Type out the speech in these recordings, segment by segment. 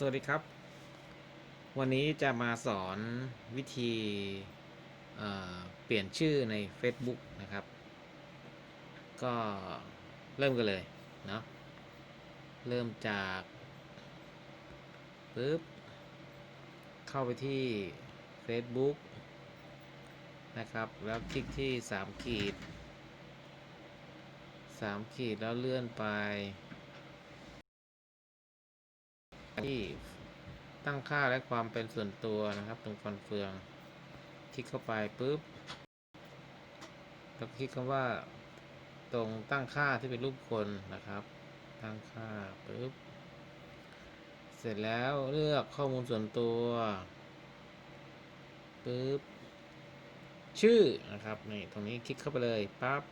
สวัสดีครับ วันนี้จะมาสอนวิธีเเปลี่ยนชื่อใน Facebook นะครับ ก็เริ่มกันเลยเนาะเริ่มจากปึ๊บเข้าไปที่ Facebook นะครับ แล้วคลิกที่ 3 ขีด 3 ขีดแล้วเลื่อนไป ที่ตั้งค่าและความเป็นส่วนตัวนะครับตรงคอนเฟือง คลิกเข้าไปปุ๊บแล้วคลิกคำว่า ตรงตั้งค่าที่เป็นรูปคนนะครับ ตั้งค่าปุ๊บเสร็จแล้วเลือกข้อมูลส่วนตัวปุ๊บชื่อนะครับนี่ตรงนี้คลิกเข้าไปเลยปั๊บ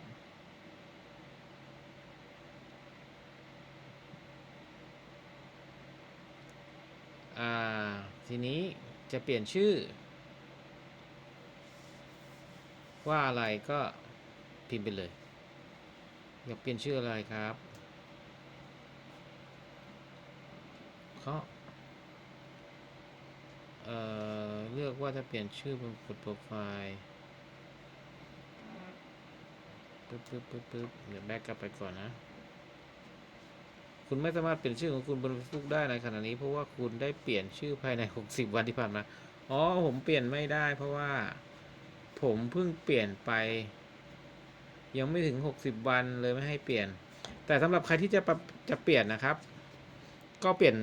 อ่า ทีนี้จะเปลี่ยนชื่อ ว่าอะไรก็พิมพ์ไปเลย อยากเปลี่ยนชื่ออะไรครับเขาเอ่อ เลือกว่าจะเปลี่ยนชื่อบนกดโปรไฟล์ปึ๊บปึ๊บปึ๊บปึ๊บเดี๋ยวแบกกลับไปก่อนนะ คุณไม่สามารถเปลี่ยนชื่อของคุณบน Facebook ได้ในขณะนี้ เพราะว่าคุณได้เปลี่ยนชื่อภายใน 60 วันที่ผ่านมา อ๋อ ผมเปลี่ยนไม่ได้ เพราะว่าผมเพิ่งเปลี่ยนไป ยังไม่ถึง 60 วันเลยไม่ให้เปลี่ยน แต่สำหรับใครที่จะจะเปลี่ยนนะครับ ก็เปลี่ยน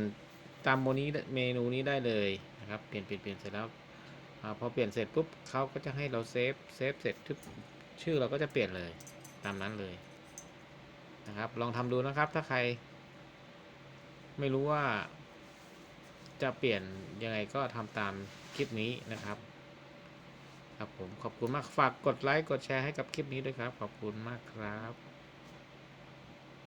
ตามโมนี้เมนูนี้ได้เลยนะครับ เปลี่ยนเปลี่ยนเปลี่ยนเสร็จแล้วอพอเปลี่ยนเสร็จปุ๊บเขาก็จะให้เราเซฟเซฟเสร็จทุกชื่อเราก็จะเปลี่ยนเลยตามนั้นเลยนะครับ ลองทำดูนะครับ ถ้าใคร ไม่รู้ว่า จะเปลี่ยนยังไงก็ทำตามคลิปนี้นะครับ ครับผมขอบคุณมากฝากกดไลค์กดแชร์ให้กับคลิปนี้ด้วยครับ ขอบคุณมากครับ